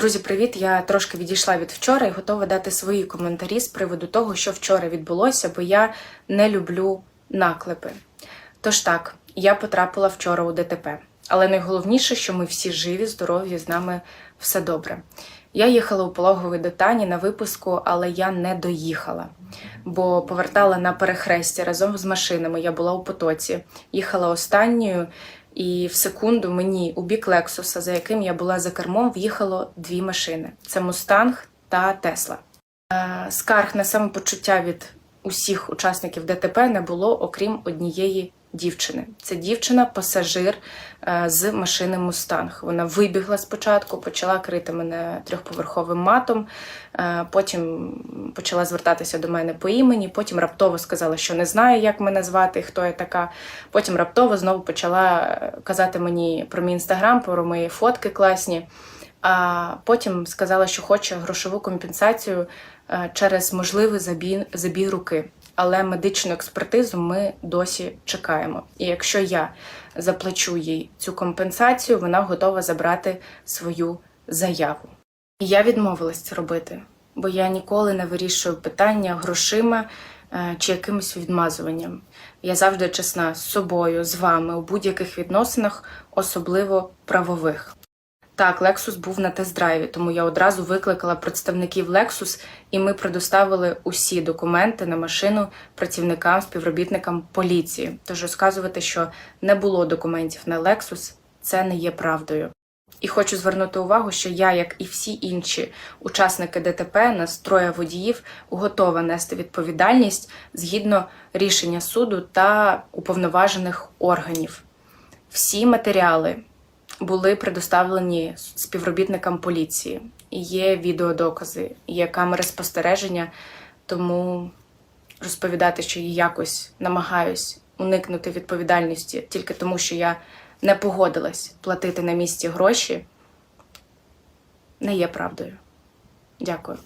Друзі, привіт! Я трошки відійшла від вчора і готова дати свої коментарі з приводу того, що вчора відбулося, бо я не люблю наклепи. Тож так, я потрапила вчора у ДТП. Але найголовніше, що ми всі живі, здорові, з нами все добре. Я їхала у пологовий до Тані на випуску, але я не доїхала, бо повертала на перехрестя разом з машинами. Я була у потоці, їхала останньою, і в секунду мені у бік Лексуса, за яким я була за кермом, в'їхало дві машини: це Мустанг та Тесла. Е, Скарг на самопочуття від усіх учасників ДТП не було, окрім однієї дівчини. Це дівчина-пасажир е, з машини Мустанг. Вона вибігла спочатку, почала крити мене трьохповерховим матом, е, потім почала звертатися до мене по імені, потім раптово сказала, що не знає, як мене звати, хто я така. Потім раптово знову почала е, казати мені про мій інстаграм, про мої фотки класні. А потім сказала, що хоче грошову компенсацію через можливий забій, забій руки. Але медичну експертизу ми досі чекаємо. І якщо я заплачу їй цю компенсацію, вона готова забрати свою заяву. І я відмовилась це робити, бо я ніколи не вирішую питання грошима е, чи якимось відмазуванням. Я завжди чесна з собою, з вами у будь-яких відносинах, особливо правових. Так, Lexus був на тест-драйві, тому я одразу викликала представників Lexus, і ми предоставили усі документи на машину працівникам, співробітникам поліції. Тож розказувати, що не було документів на Lexus, це не є правдою. І хочу звернути увагу, що я, як і всі інші учасники ДТП, нас троє водіїв, готова нести відповідальність згідно рішення суду та уповноважених органів. Всі матеріали були предоставлені співробітникам поліції. Є відеодокази, є камери спостереження, тому розповідати, що я якось намагаюсь уникнути відповідальності тільки тому, що я не погодилась платити на місці гроші, не є правдою. Дякую.